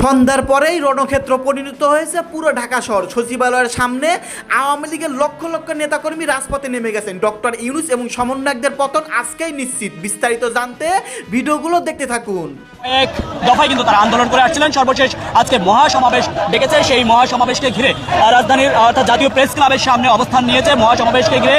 সন্ধ্যার পরেই রণক্ষেত্র পরিণত হয়েছে। পুরো ঢাকা শহর সচিবালয়ের সামনে আওয়ামী লীগের লক্ষ লক্ষ নেতাকর্মী রাজপথে নেমে গেছেন। ডক্টর ইউনুস এবং সমন্বয়কদের পতন আজকেই নিশ্চিত। বিস্তারিত জানতে ভিডিওগুলো দেখতে থাকুন। এক দফায় কিন্তু তারা আন্দোলন করে আসছিলেন। সর্বশেষ আজকে মহাসমাবেশ ডেকেছে। সেই মহাসমাবেশকে ঘিরে রাজধানীর অর্থাৎ জাতীয় প্রেস ক্লাবের সামনে অবস্থান নিয়েছে। মহাসমাবেশকে ঘিরে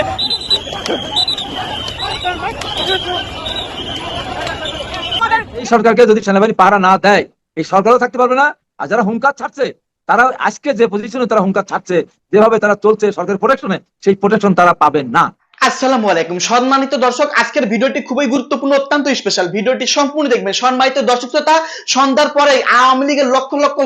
এই সরকারকে যদি সেনাবাহিনী পাহারা না দেয় এই সরকারও থাকতে পারবে না। আর যারা হুঙ্কার ছাড়ছে তারা আজকে যে পজিশনে তারা হুঙ্কার ছাড়ছে, যেভাবে তারা চলছে সরকারের প্রোটেকশনে সেই প্রোটেকশন তারা পাবে না। আসসালামু আলাইকুম। সম্মানিত দর্শক, আজকের ভিডিওটি খুবই গুরুত্বপূর্ণ, অত্যন্ত স্পেশাল ভিডিওটি সম্পূর্ণ দেখবেন। সম্মানিত দর্শক শ্রোতা, সন্ধ্যার পরে আওয়ামী লীগের লক্ষ লক্ষ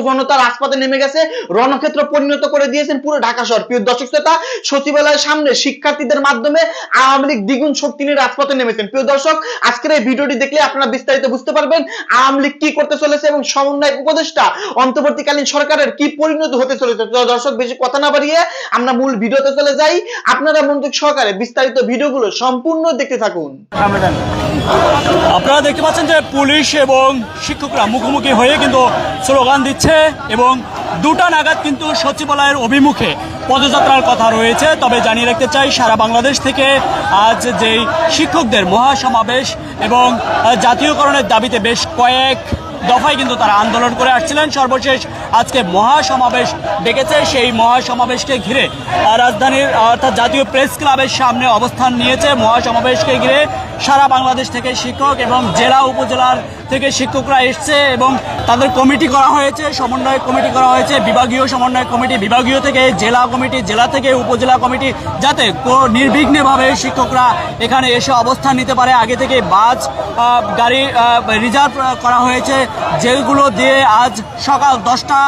রাজপথে নেমে গেছে, রণক্ষেত্র পরিণত করে দিয়েছেন পুরো ঢাকা শহর। প্রিয় দর্শক শ্রোতা, সচিবালয়ের সামনে শিক্ষার্থীদের মাধ্যমে আওয়ামী লীগ দ্বিগুণ শক্তি নিয়ে রাজপথে নেমেছেন। প্রিয় দর্শক, আজকের এই ভিডিওটি দেখলে আপনারা বিস্তারিত বুঝতে পারবেন আওয়ামী লীগ কি করতে চলেছে এবং সমন্বয় উপদেষ্টা অন্তর্বর্তীকালীন সরকারের কি পরিণত হতে চলেছে। দর্শক, বেশি কথা না বাড়িয়ে আমরা মূল ভিডিওতে চলে যাই। আপনারা মনোযোগ সহকারে বিস্তারিত ভিডিওগুলো সম্পূর্ণ দেখতে থাকুন। আপনারা দেখতে পাচ্ছেন যে পুলিশ এবং শিক্ষকরা মুখোমুখি হয়ে কিন্তু স্লোগান দিচ্ছে এবং দুটা নাগাদ কিন্তু সচিবালয়ের অভিমুখে পদযাত্রার কথা রয়েছে। তবে জানিয়ে রাখতে চাই, সারা বাংলাদেশ থেকে আজ যেই শিক্ষকদের মহাসমাবেশ এবং জাতীয়করণের দাবিতে বেশ কয়েক দফায় কিন্তু তারা আন্দোলন করে আসছিলেন। সর্বশেষ আজকে মহাসমাবেশ ডেকেছে। সেই মহাসমাবেশকে ঘিরে রাজধানীর, অর্থাৎ জাতীয় প্রেস ক্লাবের সামনে অবস্থান নিয়েছে। মহাসমাবেশকে ঘিরে সারা বাংলাদেশ থেকে শিক্ষক এবং জেলা, উপজেলার থেকে শিক্ষকরা এসছে এবং তাদের কমিটি করা হয়েছে, সমন্বয় কমিটি করা হয়েছে, বিভাগীয় সমন্বয় কমিটি, বিভাগীয় থেকে জেলা কমিটি, জেলা থেকে উপজেলা কমিটি, যাতে নির্বিঘ্নভাবে শিক্ষকরা এখানে এসে অবস্থান নিতে পারে। আগে থেকে বাস গাড়ি রিজার্ভ করা হয়েছে। যেগুলো দিয়ে আজ সকাল দশটা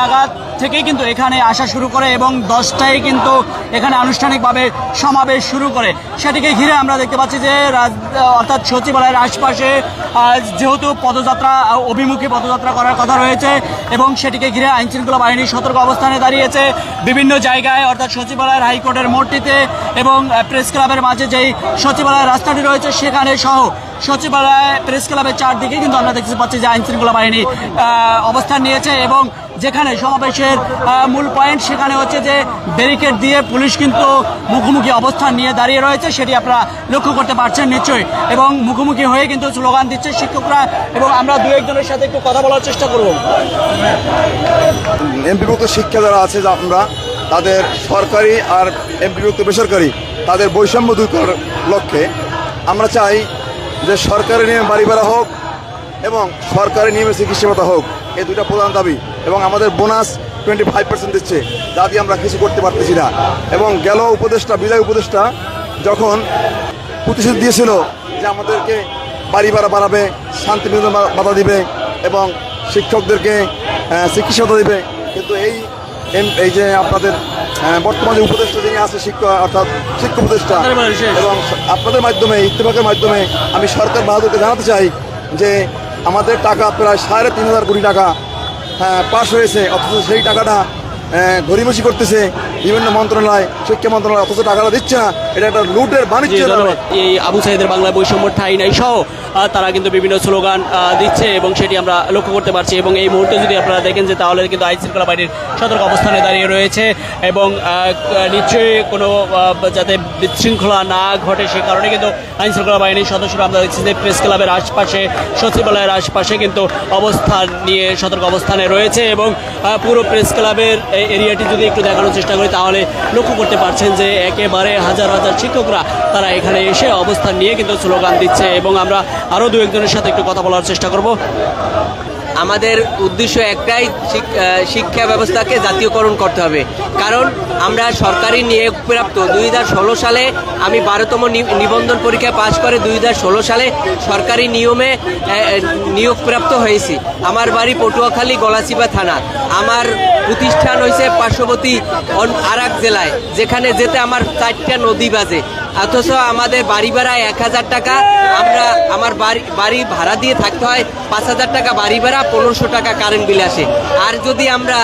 নাগাদ থেকেই কিন্তু এখানে আসা শুরু করে এবং দশটায় কিন্তু এখানে আনুষ্ঠানিকভাবে সমাবেশ শুরু করে। সেটিকে ঘিরে আমরা দেখতে পাচ্ছি যে অর্থাৎ সচিবালয়ের আশপাশে আজ যেহেতু পদযাত্রা অভিমুখী পদযাত্রা করার কথা রয়েছে এবং সেটিকে ঘিরে আইন শৃঙ্খলা বাহিনী সতর্ক অবস্থানে দাঁড়িয়েছে বিভিন্ন জায়গায়, অর্থাৎ সচিবালয়ের হাইকোর্টের মোড়টিতে এবং প্রেস ক্লাবের মাঝে যেই সচিবালয়ের রাস্তাটি রয়েছে সেখানে সহ সচিবালয়, প্রেস ক্লাবের চারদিকে কিন্তু আমরা দেখতে পাচ্ছি যে আইন শৃঙ্খলা বাহিনী অবস্থান নিয়েছে এবং যেখানে সমাবেশের মূল পয়েন্ট সেখানে হচ্ছে যে ব্যারিকেড দিয়ে পুলিশ কিন্তু মুখোমুখি অবস্থান নিয়ে দাঁড়িয়ে রয়েছে, সেটি আপনারা লক্ষ্য করতে পারছেন নিশ্চয়ই। এবং মুখোমুখি হয়ে কিন্তু স্লোগান দিচ্ছে শিক্ষকরা, এবং আমরা দু একজনের সাথে একটু কথা বলার চেষ্টা করব। এমপিভুক্ত শিক্ষা যারা আছে, যা আমরা, তাদের সরকারি আর এমপিভুক্ত বেসরকারি, তাদের বৈষম্য দূর করার লক্ষ্যে আমরা চাই যে সরকারি নিয়মে বাড়ি ভাড়া হোক এবং সরকারি নিয়মে চিকিৎসা হোক। এই দুইটা প্রধান দাবি এবং আমাদের বোনাস টোয়েন্টি ফাইভ পার্সেন্ট দিচ্ছে। যা দিয়ে আমরা কিছু করতে পারতেছি না। এবং গেল উপদেষ্টা বিদায় উপদেষ্টা যখন প্রতিশ্রুতি দিয়েছিল যে আমাদেরকে বাড়ি ভাড়া বাড়াবে শান্তি নিকেতন বাধা দিবে এবং শিক্ষকদেরকে চিকিৎসা দিবে। কিন্তু এই এই যে আপনাদের বর্তমানে উপদেষ্টা যিনি আছে শিক্ষা অর্থাৎ শিক্ষা উপদেষ্টা। এবং আপনাদের মাধ্যমে ইত্তেফাকের মাধ্যমে আমি সরকার বাহাদুরকে জানাতে চাই যে আমাদের টাকা প্রায় সাড়ে তিন হাজার কোটি টাকা হ্যাঁ, পাশ হয়েছে। অথচ সেই টাকাটা গরিমসি করতেছে বিভিন্ন মন্ত্রণালয় শিক্ষা মন্ত্রণালয় অথচ টাকাটা দিচ্ছে না। এটা একটা লুটের বাণিজ্য এই আবু সাইদের বাংলা বৈষম্য ঠাই নাই সহ তারা কিন্তু বিভিন্ন স্লোগান দিচ্ছে এবং সেটি আমরা লক্ষ্য করতে পারছি। এবং এই মুহূর্তে যদি আপনারা দেখেন যে তাহলে কিন্তু আইন শৃঙ্খলা বাহিনীর সতর্ক অবস্থানে দাঁড়িয়ে রয়েছে এবং নিশ্চয়ই কোনো যাতে বিশৃঙ্খলা না ঘটে সে কারণে কিন্তু আইন শৃঙ্খলা বাহিনীর সদস্যরা আমরা দেখছি যে প্রেস ক্লাবের আশপাশে সচিবালয়ের আশপাশে কিন্তু অবস্থান নিয়ে সতর্ক অবস্থানে রয়েছে এবং পুরো প্রেস ক্লাবের এরিয়াটি যদি একটু দেখানোর চেষ্টা করি, তাহলে লক্ষ্য করতে পারছেন যে একেবারে হাজার হাজার শিক্ষকরা তারা এখানে এসে অবস্থান নিয়ে কিন্তু স্লোগান দিচ্ছে এবং আমরা আরও দু একজনের সাথে একটু কথা বলার চেষ্টা করব। আমাদের উদ্দেশ্য একটাই শিক্ষা ব্যবস্থাকে জাতীয়করণ করতে হবে। কারণ আমরা সরকারি নিয়োগপ্রাপ্ত দুই হাজার ষোলো সালে আমি বারোতম নিবন্ধন পরীক্ষা পাশ করে দুই হাজার ষোলো সালে সরকারি নিয়মে নিয়োগপ্রাপ্ত হয়েছি। আমার বাড়ি পটুয়াখালী, গলাচিপা থানা। আমার প্রতিষ্ঠান হয়েছে পার্শ্ববর্তী আর এক জেলায়, যেখানে যেতে আমার চারটা নদী বাজে। অথচ আমাদের বাড়ি ভাড়া এক হাজার টাকা। আমরা আমার বাড়ি বাড়ি ভাড়া দিয়ে থাকতে হয় পাঁচ হাজার টাকা, বাড়ি ভাড়া পনেরোশো টাকা কারেন্ট বিল আসে। আর যদি আমরা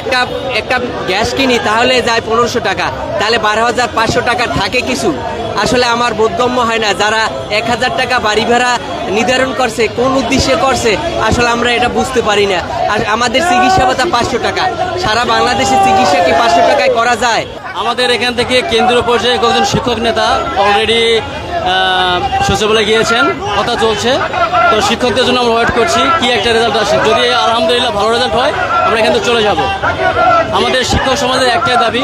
একটা একটা গ্যাস কিনি, তাহলে যায় পনেরোশো টাকা। তাহলে বারো হাজার পাঁচশো টাকা থাকে কিছু। আসলে আমার বোধগম্য হয় না, যারা এক হাজার টাকা বাড়ি ভাড়া নির্ধারণ করছে, কোন উদ্দেশ্যে করছে, আসলে আমরা এটা বুঝতে পারি না। আর আমাদের চিকিৎসা ভাতা পাঁচশো টাকা। সারা বাংলাদেশে চিকিৎসা কি পাঁচশো টাকায় করা যায়? আমাদের এখান থেকে কেন্দ্রীয় পর্যায়ে কয়েকজন শিক্ষক নেতা অলরেডি সচিবালয়ে গিয়েছেন, কথা চলছে। তো শিক্ষকদের জন্য আমরা ওয়েট করছি, কি একটা রেজাল্ট আসে। যদি আলহামদুলিল্লাহ ভালো রেজাল্ট হয়, আমরা এখান থেকে চলে যাব। আমাদের শিক্ষক সমাজের একটাই দাবি,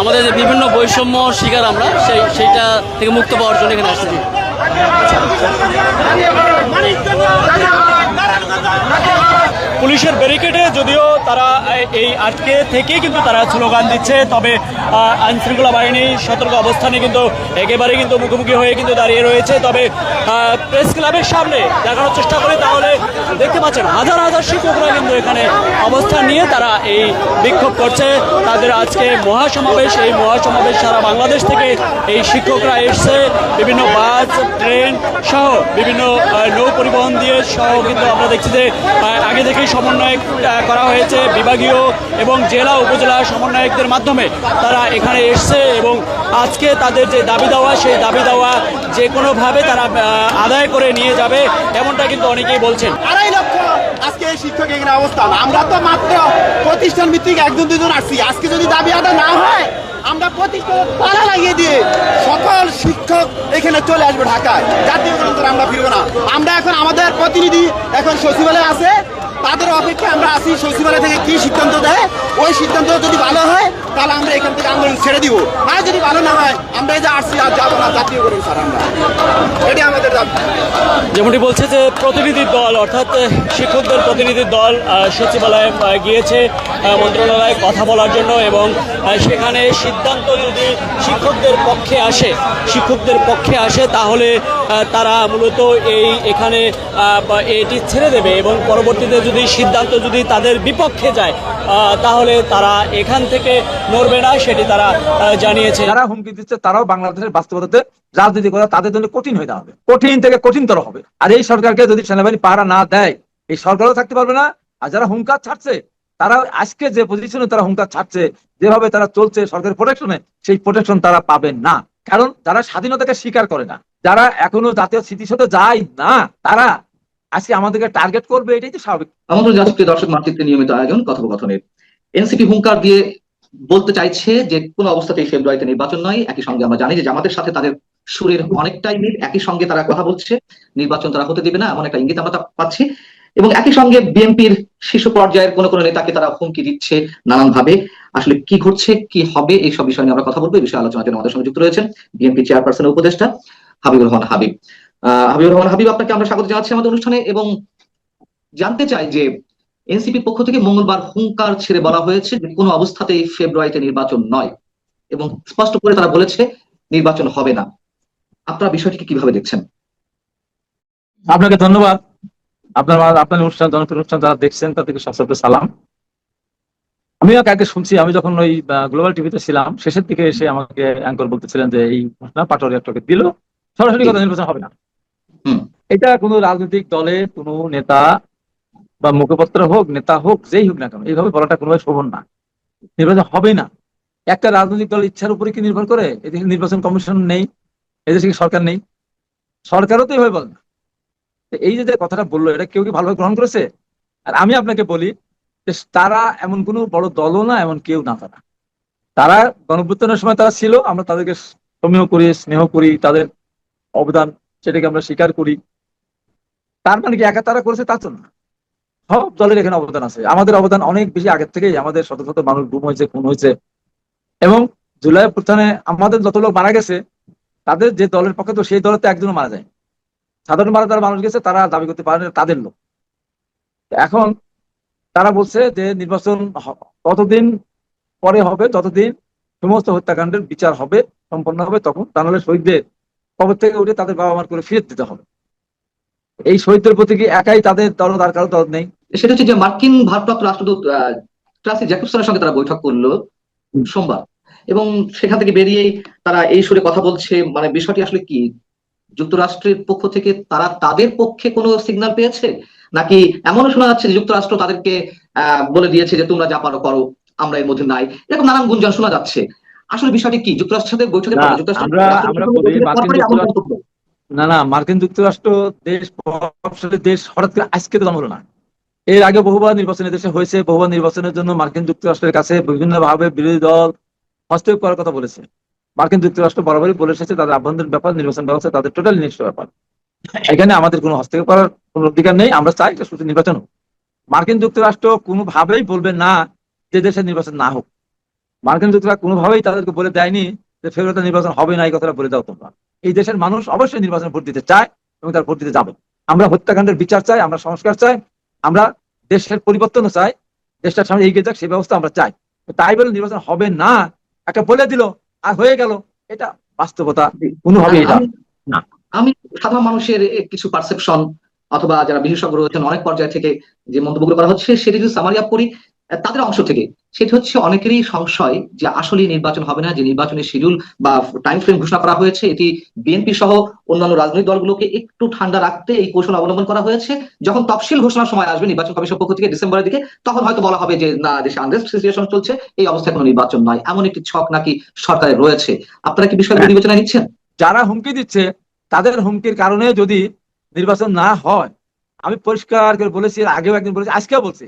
আমাদের যে বিভিন্ন বৈষম্য শিকার আমরা, সেই, সেইটা থেকে মুক্ত পাওয়ার জন্য এখানে আসছি। পুলিশের ব্যারিকেডে যদিও তারা এই আটকে থেকেই কিন্তু তারা স্লোগান দিচ্ছে। তবে আইন শৃঙ্খলা বাহিনী সতর্ক অবস্থানে কিন্তু একেবারে কিন্তু মুখোমুখি হয়ে কিন্তু দাঁড়িয়ে রয়েছে। তবে প্রেস ক্লাবের সামনে দেখানোর চেষ্টা করে, তাহলে দেখতে পাচ্ছেন হাজার হাজার শিক্ষকরা কিন্তু এখানে অবস্থান নিয়ে তারা এই বিক্ষোভ করছে। তাদের আজকে মহাসমাবেশ, এই মহাসমাবেশ সারা বাংলাদেশ থেকে এই শিক্ষকরা এসছে। বিভিন্ন বাস, ট্রেন সহ বিভিন্ন নৌ পরিবহন দিয়ে সহ কিন্তু আমরা দেখছি যে আগে থেকেই সমন্বয় করা হয়েছে বিভাগীয় এবং জেলা, উপজেলা সমন্বয়কদের মাধ্যমে তারা এখানে এসছে এবং আজকে তাদের যে দাবি দেওয়া, সেই দাবি দেওয়া যে কোনোভাবে তারা আদায় করে নিয়ে যাবে, এমনটা কিন্তু অনেকেই বলছেন। আড়াই লক্ষ আজকে এই শিক্ষক এখানে অবস্থান। আমরা তো মাত্র প্রতিষ্ঠান ভিত্তিক একজন, দুজন আসছি। আজকে যদি দাবি আদায় না হয়, আমরা প্রতিষ্ঠান পালা লাগিয়ে দিয়ে সকল শিক্ষক এখানে চলে আসবে ঢাকায়। জাতীয় আমরা ফিরবো না। আমরা এখন আমাদের প্রতিনিধি এখন সচিবালয়ে আছে। তাদের অপেক্ষা আমরা আসি সচিবালয় থেকে কি সিদ্ধান্ত দেয়? ওই সিদ্ধান্ত যদি ভালো হয়, তাহলে আমরা এখান থেকে আন্দোলন ছেড়ে দিব। আর যদি ভালো না হয়, আমরা এই যে আসছি আর যাব না, জাতীয় গ্রন্থ স্যার আমরা। এটাই আমাদের দাবি। যেমনটি বলছে যে প্রতিনিধি দল, অর্থাৎ শিক্ষকদের প্রতিনিধি দল সচিবালয়ে গিয়েছে মন্ত্রণালয়ে কথা বলার জন্য এবং সেখানে সিদ্ধান্ত যদি শিক্ষকদের পক্ষে আসে, শিক্ষকদের পক্ষে আসে, তাহলে তারা মূলত এই, এখানে এটি ছেড়ে দেবে এবং পরবর্তীতে যদি সিদ্ধান্ত যদি তাদের বিপক্ষে যায় তাহলে তারা এখান থেকে নড়বে না, সেটি তারা জানিয়েছে। যারা হুমকি দিচ্ছে, তারাও বাংলাদেশের বাস্তবতাতে রাজনীতি করা তাদের জন্য কঠিন হয়ে দাঁড়াবে। কঠিন থেকে কঠিনতর হবে। আর এই সরকারকে যদি সেনাবাহিনী পাহারা না দেয়, এই সরকারও থাকতে পারবে না। আর যারা হুঙ্কার ছাড়ছে তারা আজকে যে পজিশনে তারা হুঙ্কার ছাড়ছে, যেভাবে তারা চলছে সরকারের প্রোটেকশনে সেই প্রোটেকশন তারা পাবেন না। কারণ তারা স্বাধীনতাকে স্বীকার করে না, যারা এখনও জাতীয় স্মৃতিসৌধে যায় না, তারা আজকে আমাদেরকে টার্গেট করবে, এটাই তো স্বাভাবিক। আমন্ত্রণ জানাচ্ছি দর্শক মাতৃত্বে নিয়মিত আয়োজন, কথোপকথনের। এনসিপি হুঙ্কার দিয়ে বলতে চাইছে যে, কোনো অবস্থাতেই ফেব্রুয়ারিতে নির্বাচন নয়, একই সঙ্গে আমরা জানি যে, জামাতের সাথে তাদের সুরের অনেকটাই মিল, একই সঙ্গে তারা কথা বলছে, নির্বাচন তারা হতে দেবে না, এমন একটা ইঙ্গিত আমরা পাচ্ছি। এবং একই সঙ্গে বিএনপির শীর্ষ পর্যায়ের কোন কোন নেতাকে তারা হুমকি দিচ্ছে নানান ভাবে আসলে কি ঘটছে, কি হবে এই সব বিষয় নিয়ে আমরা কথা বলব, এই বিষয়ে আলোচনার জন্য আমাদের সঙ্গে যুক্ত রয়েছেন বিএনপি চেয়ারপারসনের উপদেষ্টা হাবিবুর রহমান হাবিব। হাবিবুর রহমান হাবিব আপনাকে আমরা স্বাগত জানাচ্ছি আমাদের অনুষ্ঠানে এবং জানতে চাই যে এনসিপির পক্ষ থেকে মঙ্গলবার হুঙ্কার ছেড়ে বলা হয়েছে যে কোনো অবস্থাতেই ফেব্রুয়ারিতে নির্বাচন নয় এবং স্পষ্ট করে তারা বলেছে নির্বাচন হবে না। আপনারা বিষয়টিকে কীভাবে দেখছেন? আপনাকে ধন্যবাদ। আপনার আপনার অনুষ্ঠান জনপ্রিয় অনুষ্ঠান যারা দেখছেন তাদেরকে সবসময় সালাম। আমিও কালকে শুনছি আমি যখন ওই গ্লোবাল টিভিতে ছিলাম শেষের দিকে এসে আমাকে অ্যাঙ্কর বলতেছিলেন যে এই ঘোষণা পাটোয়ারি একটাকে দিল। সরাসরি কথা নির্বাচন হবে না। এটা কোনো রাজনৈতিক দলে কোনো নেতা বা মুখপত্র হোক, নেতা হোক, যেই হোক না কেন, এইভাবে বলাটা কোনোভাবে শোভন না। নির্বাচন হবে না। একটা রাজনৈতিক দল ইচ্ছার উপরে কি নির্ভর করে? এদিকে নির্বাচন কমিশন নেই, এদেশে সরকার নেই? সরকারও তো এইভাবে বলে না। এই যে যে কথাটা বলল, এটা কেউ কি ভালোভাবে গ্রহণ করেছে? আর আমি আপনাকে বলি যে তারা এমন কোনো বড় দলও না, এমন কেউ না তারা। তারা গণভ্যুত্থানের সময় তারা ছিল, আমরা তাদেরকে সমীহ করি, স্নেহ করি, তাদের অবদান সেটাকে আমরা স্বীকার করি, তার মানে কি একা তারা করেছে? তা তো না। সব দলের এখানে অবদান আছে। আমাদের অবদান অনেক বেশি আগের থেকেই। আমাদের শত শত মানুষ গুম হয়েছে, খুন হয়েছে। এবং জুলাই প্রধানে আমাদের যত লোক মারা গেছে, তাদের যে দলের পক্ষে তো সেই দলের তো একজনও মারা যায় সাধারণ মারা যারা মানুষ গেছে, তারা দাবি করতে পারে তাদের লোক। এখন তারা বলছে যে নির্বাচন ততদিন পরে হবে, ততদিন সমস্ত হত্যাকাণ্ডের বিচার হবে, সম্পন্ন হবে, তখন তা নাহলে শহীদদের কবর থেকে উঠে তাদের বাবা মার করে ফিরে দিতে হবে। এই শহীদদের প্রতি কি একাই তাদের দরদ আর কারও দরদ নেই? সেটা হচ্ছে যে মার্কিন ভারপ্রাপ্ত রাষ্ট্রদূত ট্রাসি সঙ্গে তারা বৈঠক করল সোমবার। এবং সেখান থেকে বেরিয়েই তারা এই সুরে কথা বলছে। মানে বিষয়টি আসলে কি? যুক্তরাষ্ট্রের পক্ষ থেকে তারা তাদের পক্ষে কোনো সিগন্যাল পেয়েছে? নাকি এমনও শোনা যাচ্ছে যে যুক্তরাষ্ট্র তাদেরকে বলে দিয়েছে যে তোমরা যা পারো করো, আমরা এর মধ্যে নাই? এরকম নানান গুঞ্জন শোনা যাচ্ছে। আসলে বিষয়টি কি? যুক্তরাষ্ট্রের সাথে বৈঠকের না, পরে যুক্তরাষ্ট্র। না না মার্কিন যুক্তরাষ্ট্র দেশ প্রভাবশালী দেশ হঠাৎ করে আজকে তো হলো না। এর আগে বহুবার নির্বাচনের দেশে হয়েছে বহুবার নির্বাচনের জন্য মার্কিন যুক্তরাষ্ট্রের কাছে বিভিন্ন ভাবে বিরোধী দল হস্তক্ষেপ করার কথা বলেছে। মার্কিন যুক্তরাষ্ট্র বরাবরই বলে এসেছে তাদের আভ্যন্তরীণ ব্যাপার নির্বাচন ব্যবস্থা তাদের টোটাল নিজস্ব ব্যাপার। এখানে আমাদের কোনো হস্তক্ষেপ করার কোনো অধিকার নেই আমরা চাই এটা শুধু নির্বাচন হোক। মার্কিন যুক্তরাষ্ট্র কোনোভাবেই বলবে না যে দেশের নির্বাচন না হোক। মার্কিন যুক্তরাষ্ট্র কোনোভাবেই তাদেরকে বলে দেয়নি যে ফেব্রুয়ারিতে নির্বাচন হবে না এই কথাটা বলে দাও তোমরা। এই দেশের মানুষ অবশ্যই নির্বাচনে ভোট দিতে চায় এবং তার ভোট দিতে যাবে। আমরা হত্যাকাণ্ডের বিচার চাই আমরা সংস্কার চাই আমরা দেশের পরিবর্তনও চাই দেশটার সামনে এগিয়ে যাক সেই ব্যবস্থা আমরা চাই। তাই বলে নির্বাচন হবে না একটা বলে দিল আর হয়ে গেল এটা বাস্তবতা কোনোভাবেই এটা আমি- আমি সাধারণ মানুষের কিছু পারসেপশন অথবা যারা বিশেষজ্ঞ রয়েছেন অনেক পর্যায় থেকে যে মন্তব্যগুলো করা হচ্ছে সেটি যদি সামারি আপ করি তাদের অংশ থেকে সেটি হচ্ছে অনেকেরই সংশয় যে আসলে নির্বাচন হবে না যে নির্বাচনের শিডিউল বা টাইম ফ্রেম ঘোষণা করা হয়েছে এটি বিএনপি সহ অন্যান্য রাজনৈতিক দলগুলোকে একটু ঠান্ডা রাখতে এই কৌশল অবলম্বন করা হয়েছে। যখন তফসিল ঘোষণার সময় আসবে নির্বাচন কমিশন পক্ষ থেকে ডিসেম্বরের দিকে তখন হয়তো বলা হবে যে না দেশে আনরেস্ট সিচুয়েশন চলছে এই অবস্থায় কোনো নির্বাচন নয়। এমন একটি ছক নাকি সরকারের রয়েছে। আপনারা কি বিষয়গুলো বিবেচনা নিচ্ছেন? যারা হুমকি দিচ্ছে তাদের হুমকির কারণে যদি নির্বাচন না হয় আমি পরিষ্কার করে বলেছি আগেও একদিন বলেছি আজকেও বলছি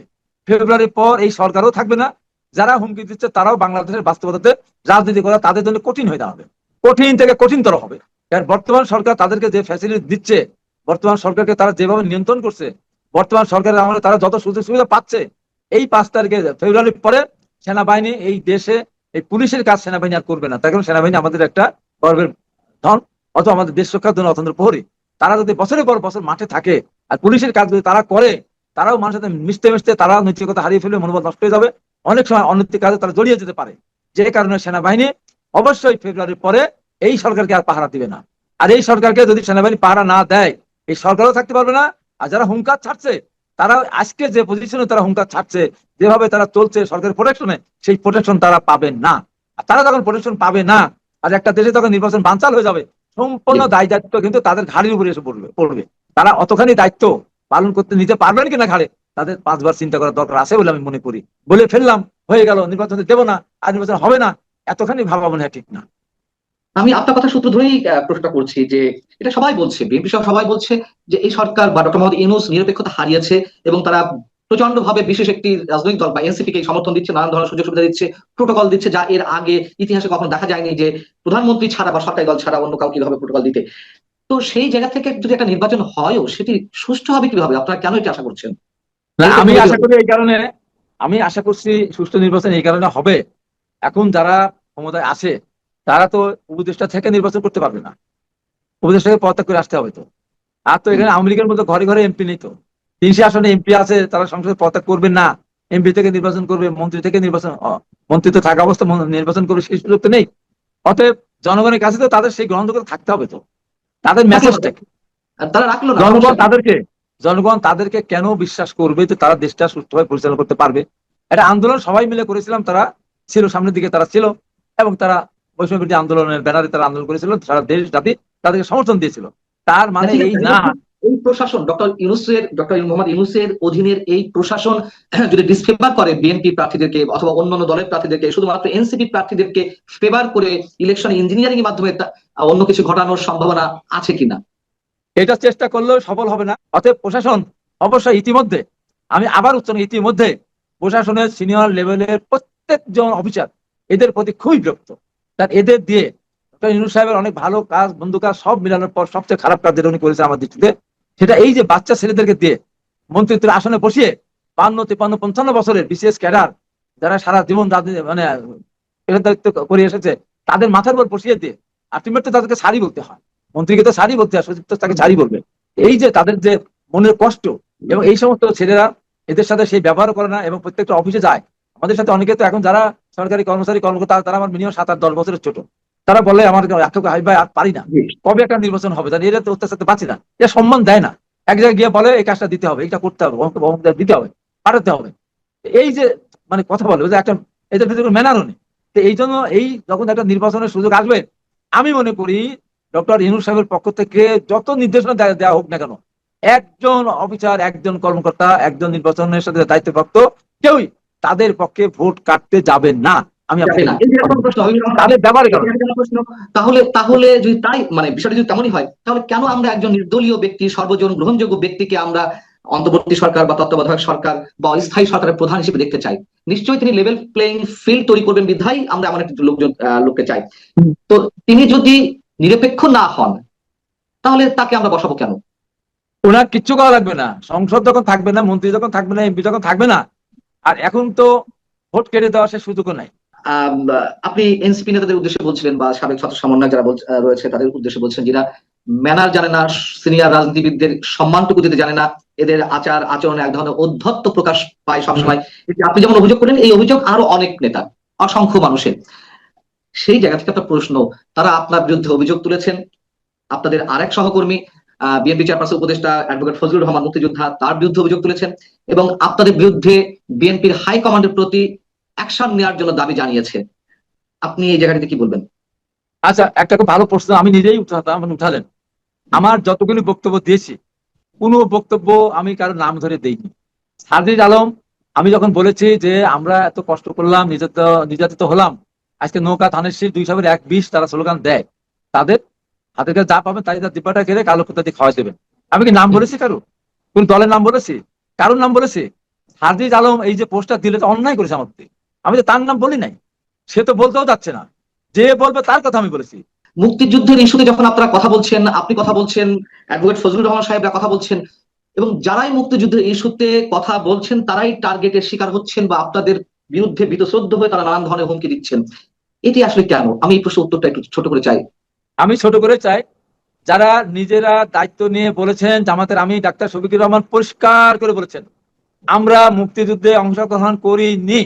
ফেব্রুয়ারির পর এই সরকারও থাকবে না যারা হুমকি দিচ্ছে তারাও বাংলাদেশের বাস্তবতাতে রাজনীতি করা তাদের জন্য কঠিন হয়ে দাঁড়াবে। কঠিন থেকে কঠিনতর হবে। কারণ বর্তমান সরকার তাদেরকে যে ফ্যাসিলিটি দিচ্ছে, বর্তমান সরকারকে তারা যেভাবে নিয়ন্ত্রণ করছে, বর্তমান সরকারের আমলে তারা যত সুযোগ সুবিধা পাচ্ছে, এই পাঁচ তারিখে ফেব্রুয়ারির পরে সেনাবাহিনী এই দেশে, এই পুলিশের কাজ সেনাবাহিনী আর করবে না। তার কারণ সেনাবাহিনী আমাদের একটা গর্বের ধন, অথবা আমাদের দেশ রক্ষার জন্য অতন্ত্র প্রহরী। তারা যদি বছরের পর বছর মাঠে থাকে আর পুলিশের কাজ যদি তারা করে, তারাও মানুষের সাথে মিশতে মিশতে তারা নৈতিকতা হারিয়ে ফেলবে, মনোবল নষ্ট হয়ে যাবে। অনেক সময় অনৈতিক কাজে তারা জড়িয়ে যেতে পারে। যে কারণে সেনাবাহিনী অবশ্যই ফেব্রুয়ারির পরে এই সরকারকে আর পাহারা দিবে না। আর এই সরকারকে যদি সেনাবাহিনী পাহারা না দেয় এই সরকারও থাকতে পারবে না। আর যারা হুঙ্কার ছাড়ছে তারা আজকে যে পজিশনে তারা হুঙ্কার ছাড়ছে যেভাবে তারা চলছে সরকারের প্রোটেকশনে সেই প্রোটেকশন তারা পাবে না। আর তারা যখন প্রোটেকশন পাবে না আর একটা দেশে তখন নির্বাচন বানচাল হয়ে যাবে সম্পূর্ণ দায় দায়িত্ব কিন্তু তাদের ঘাড়ির উপরে এসে পড়বে পড়বে। তারা অতখানি দায়িত্ব পালন করতে নিতে পারবেন কিনা ঘাড়ে তাদের পাঁচবার চিন্তা করার দরকার আছে বলে আমি মনে করি। বলে ফেললাম, হয়ে গেল নির্বাচন দেবো না আর নির্বাচন হবে না, এতখানি ভাবা মনে হয় ঠিক না। আমি আপনার কথা সূত্র ধরেই প্রশ্নটা করছি যে, এটা সবাই বলছে, বিএনপি সবাই বলছে যে এই সরকার বা ডক্টর মোহাম্মদ ইউনুস নিরপেক্ষতা হারিয়েছে এবং তারা প্রচণ্ড ভাবে বিশেষ একটি রাজনৈতিক দল বা এনসিপি কে সমর্থন দিচ্ছে, নানান ধরনের সুযোগ সুবিধা দিচ্ছে, প্রোটোকল দিচ্ছে, যা এর আগে ইতিহাসে কখনো দেখা যায়নি যে প্রধানমন্ত্রী ছাড়া বা সরকারি দল ছাড়া অন্য কাউকে কীভাবে প্রোটোকল দিতে। তো সেই জায়গা থেকে যদি একটা নির্বাচন হয়ও, সেটি সুষ্ঠু হবে কীভাবে? আপনারা কেন এটা আশা করছেন? না, আমি আশা করি এই কারণে আমি আশা করছি সুষ্ঠু নির্বাচন এই কারণে হবে। এখন যারা ক্ষমতায় আছে তারা তো উপদেষ্টা থেকে নির্বাচন করতে পারবে না। উপদেষ্টাকে পদত্যাগ করে আসতে হবে তো। আর তো এখানে আওয়ামী লীগের মতো ঘরে ঘরে এমপি নেই তো। তিনশো আসনে এমপি আছে তারা সংসদে পদত্যাগ করবে না। এমপি থেকে নির্বাচন করবে মন্ত্রী থেকে নির্বাচন মন্ত্রী তো থাকা অবস্থা নির্বাচন করবে সেই সুযোগ তো নেই। অতএব জনগণের কাছে তো তাদের সেই গ্রহণ করে থাকতে হবে তো। তাদের মেসেজটা তারা রাখল জনগণ তাদেরকে জনগণ তাদেরকে কেন বিশ্বাস করবে যে তারা দেশটা সুস্থভাবে পরিচালনা করতে পারবে? একটা আন্দোলন সবাই মিলে করেছিলাম তারা ছিল সামনের দিকে তারা ছিল এবং তারা বৈষম্য বিরোধী আন্দোলনের ব্যানারে তারা আন্দোলন করেছিল সারা দেশ জাতি তাদেরকে সমর্থন দিয়েছিল। তার মানে এই না এই প্রশাসন ডক্টর ইউনুসের ডক্টর মোহাম্মদ ইউনুসের অধীনের এই প্রশাসন যদি ডিসফেভার করে বিএনপি প্রার্থীদেরকে অথবা অন্যান্য দলের প্রার্থীদেরকে শুধুমাত্র এনসিপি প্রার্থীদেরকে ফেভার করে ইলেকশন ইঞ্জিনিয়ারিং এর মাধ্যমে অন্য কিছু ঘটানোর সম্ভাবনা আছে কিনা? এটা চেষ্টা করলেও সফল হবে না। অতএব প্রশাসন অবশ্যই ইতিমধ্যে, আমি আবার উচ্চ ইতিমধ্যে প্রশাসনের সিনিয়র লেভেলের প্রত্যেকজন অফিসার এদের প্রতি খুবই বিরক্ত। তার এদের দিয়ে সাহেবের অনেক ভালো কাজ, বন্ধু কাজ সব মিলানোর পর সবচেয়ে খারাপ কাজ যেটা উনি করেছে আমার দৃষ্টিতে। সেটা এই যে বাচ্চা ছেলেদেরকে দিয়ে মন্ত্রিত্বের আসনে বসিয়ে বান্ন তিপান্ন পঞ্চান্ন বছরের বিশেষ ক্যাডার যারা সারা জীবন রাজনীতি মানে করে এসেছে, তাদের মাথার উপর বসিয়ে দিয়ে আলটিমেটলি তাদেরকে সারি বলতে হয়। মন্ত্রীকে তো সারি বলতে হয় সচিব তো তাকে সারি বলবে। এই যে তাদের যে মনের কষ্ট এবং এই সমস্ত ছেলেরা এদের সাথে সেই ব্যবহার করে না এবং প্রত্যেকটা অফিসে যায়। আমাদের সাথে অনেকে তো এখন যারা সরকারি কর্মচারী কর্মকর্তা তারা আমার মিনিমাম সাত আট দশ বছরের ছোট। তারা বলে আমার ভাই আর পারি না। কবে একটা নির্বাচন হবে? এরা তো অত্যাচার বাঁচি না। এরা সম্মান দেয় না। এক জায়গায় গিয়ে বলে এই কাজটা দিতে হবে এটা করতে হবে অমুক- অমুক দিতে হবে পাঠাতে হবে। এই যে মানে কথা বলে যে একটা এদের ভিতরে ম্যানারও নেই। তো এই জন্য এই যখন একটা নির্বাচনের সুযোগ আসবে আমি মনে করি ডক্টর ইনুর সাহেবের পক্ষ থেকে যত নির্দেশনা দেওয়া হোক না কেন একজন অফিসার একজন কর্মকর্তা একজন নির্বাচনের সাথে দায়িত্বপ্রাপ্ত কেউই তাদের পক্ষে ভোট কাটতে যাবে না। আমি তাহলে তাহলে যদি তাই মানে বিষয়টা যদি তেমনই হয় তাহলে কেন আমরা একজন নির্দলীয় ব্যক্তি সর্বজন গ্রহণযোগ্য ব্যক্তিকে আমরা অন্তর্বর্তী সরকার বা তত্ত্বাবধায়ক সরকার বা স্থায়ী সরকারের প্রধান হিসেবে দেখতে চাই? নিশ্চয়ই তিনি লেভেল প্লেইং ফিল্ড তৈরি করবেন বিধায় আমরা এমন একটা লোকজন লোককে চাই। তো তিনি যদি নিরপেক্ষ না হন তাহলে তাকে আমরা বসাবো কেন? ওনার কিচ্ছু করা লাগবে না। সংসদ যখন থাকবে না মন্ত্রী যখন থাকবে না এমপি যখন থাকবে না আর এখন তো ভোট কেটে দেওয়া সে সুযোগও নাই। আপনি এনসিপি নেতাদের উদ্দেশ্যে বলছিলেন বা সাবেক ছাত্র সমন্বয় যারা রয়েছে তাদের উদ্দেশ্যে বলছেন যারা ম্যানার জানে না সিনিয়র রাজনীতিবিদদের সম্মানটুকু দিতে জানে না এদের আচার আচরণে এক ধরনের অধ্যত্ত প্রকাশ পায় সবসময়। আপনি যেমন অভিযোগ করেন এই অভিযোগ আরও অনেক নেতা অসংখ্য মানুষের। সেই জায়গা থেকে একটা প্রশ্ন, তারা আপনার বিরুদ্ধে অভিযোগ তুলেছেন? আপনাদের আরেক সহকর্মী আহ বিএনপি চেয়ারপারসন উপদেষ্টা অ্যাডভোকেট ফজলুর রহমান মুক্তিযোদ্ধা, তার বিরুদ্ধে অভিযোগ তুলেছেন এবং আপনাদের বিরুদ্ধে বিএনপির হাই কমান্ডের প্রতি অ্যাকশন নেওয়ার জন্য দাবি জানিয়েছে আপনি এই জায়গাটিতে কি বলবেন? আচ্ছা একটা খুব ভালো প্রশ্ন, আমি নিজেই উঠাতাম আপনি উঠালেন। আমার যতগুলি বক্তব্য দিয়েছি, কোনো বক্তব্য আমি কারও নাম ধরে দেইনি। সার্জিজ আলম, আমি যখন বলেছি যে আমরা এত কষ্ট করলাম নির্যাতিত হলাম আজকে নৌকা, ধানের শীষ, দুই সাবের এক বিশ তারা স্লোগান দেয়। তাদের হাতের কাছে যা পাবেন তাই তার খেলে কালো কুত্তা খাওয়াই দেবেন। আমি কি নাম বলেছি কারও? কোন দলের নাম বলেছি? কারোর নাম বলেছি? সার্জিজ আলম এই যে পোস্টার দিলে তো অন্যায় করেছে আমার। আমি তো তার নাম বলি নাই। সে তো বলতেও যাচ্ছে না। যে বলবে তার কথা আমি বলেছি। মুক্তিযুদ্ধের ইস্যুতে যখন আপনারা কথা বলছেন, আপনি কথা বলছেন, অ্যাডভোকেট ফজলুর রহমান সাহেবরা কথা বলছেন, এবং যারাই মুক্তিযুদ্ধের ইস্যুতে কথা বলছেন, তারাই টার্গেটের শিকার হচ্ছেন বা আপনাদের বিরুদ্ধে বীতশ্রদ্ধ হয়ে তারা নানান ধরনের হুমকি দিচ্ছেন। এটি আসলে কেন? আমি এই প্রশ্ন উত্তরটা একটু ছোট করে চাই। আমি ছোট করে চাই, যারা নিজেরা দায়িত্ব নিয়ে বলেছেন, জামাতের আমি ডাক্তার শফিকুর রহমান পরিষ্কার করে বলেছেন, আমরা মুক্তিযুদ্ধে অংশগ্রহণ করিনি।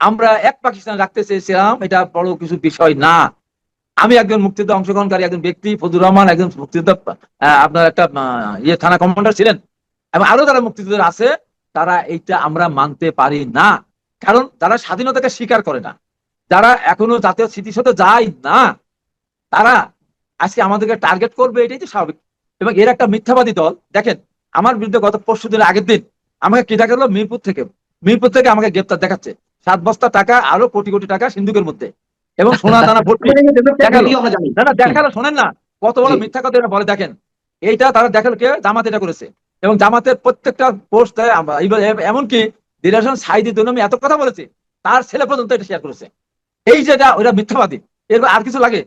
আমরা এক পাকিস্তান রাখতে চেয়েছিলাম, এটা বড় কিছু বিষয় না। আমি একজন মুক্তিযুদ্ধে অংশগ্রহণকারী, একজন ব্যক্তি ফজুর রহমান, একজন মুক্তিযুদ্ধ আপনার একটা ইয়ে থানা কমান্ডার ছিলেন। এবং আরও যারা মুক্তিযুদ্ধের আছে, তারা এইটা আমরা মানতে পারি না। কারণ তারা স্বাধীনতাকে স্বীকার করে না। যারা এখনও জাতীয় স্মৃতির সাথে যায় না তারা আজকে আমাদেরকে টার্গেট করবে এটাই তো স্বাভাবিক। এবং এর একটা মিথ্যাবাদী দল দেখেন আমার বিরুদ্ধে গত পরশু দিনের আগের দিন আমাকে কি দেখা গেলো মিরপুর থেকে। মিরপুর থেকে আমাকে গ্রেপ্তার দেখাচ্ছে। সাত বস্তা টাকা আরও কোটি কোটি টাকা সিন্ধুকের মধ্যে। এবং সোনা দানা ভর্তি। দেখাল। না না দেখাল শোনেন না। কত বড় মিথ্যা কথা এটা বলে দেখেন। এইটা তারা দেখাল কে? জামাত এটা করেছে। এবং জামাতের প্রত্যেকটা পোস্ট এমনকি দিলাসন সাইদি আমি এত কথা বলেছে তার ছেলে পর্যন্ত এটা শেয়ার করেছে। এই যে এটা ওরা মিথ্যাবাদী। এর আর কিছু লাগে?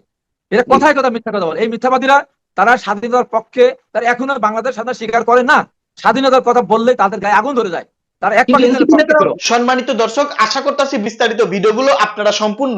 এটা কথায় কথা মিথ্যা কথা বলে। এই মিথ্যাবাদীরা, তারা স্বাধীনতার পক্ষে, তারা এখনও বাংলাদেশ স্বাধীনতা স্বীকার করে না। স্বাধীনতার কথা বললে তাদের গায়ে আগুন ধরে যায়। তারা এক। সম্মানিত দর্শক আশা করতেছি বিস্তারিত ভিডিওগুলো আপনারা সম্পূর্ণ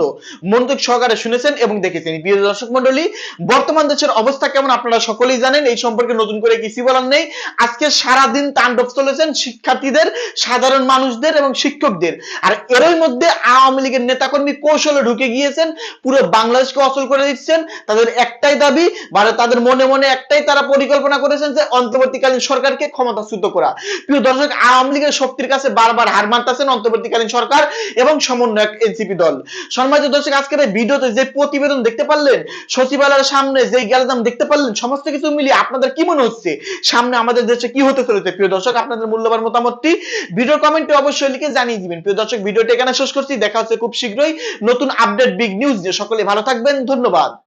মনোযোগ সহকারে শুনেছেন এবং দেখেছেন। প্রিয় দর্শক মন্ডলী বর্তমান দেশের অবস্থা কেমন আপনারা সকলেই জানেন এই সম্পর্কে নতুন করে কিছু বলার নেই। আজকে সারাদিন তাণ্ডব চলেছেন শিক্ষার্থীদের সাধারণ মানুষদের এবং শিক্ষকদের। আর এরই মধ্যে আওয়ামী লীগের নেতাকর্মী কৌশলে ঢুকে গিয়েছেন পুরো বাংলাদেশকে অচল করে দিচ্ছেন। তাদের একটাই দাবি বা তাদের মনে মনে একটাই তারা পরিকল্পনা করেছেন যে অন্তর্বর্তীকালীন সরকারকে ক্ষমতাচ্যুত করা। প্রিয় দর্শক আওয়ামী লীগের শক্তির কাছে বারবার হার মানতেছেন অন্তর্বর্তীকালীন সরকার এবং সমন্বয়ক এনসিপি দল। সম্মানিত দর্শক, আজকের এই ভিডিওতে যে প্রতিবেদন দেখতে পারলেন, সচিবালয়ের সামনে যে গ্যালজাম দেখতে পারলেন, সমস্ত কিছু মিলিয়ে আপনাদের কি মনে হচ্ছে? সামনে আমাদের দেশে কি হতে চলেছে? প্রিয় দর্শক, আপনাদের মূল্যবান মতামতটি ভিডিও কমেন্টে অবশ্যই লিখে জানিয়ে দিবেন। প্রিয় দর্শক, ভিডিওটি এখানে শেষ করছি। দেখা হচ্ছে খুব শীঘ্রই নতুন আপডেট বিগ নিউজ নিয়ে। সকলে ভালো থাকবেন। ধন্যবাদ।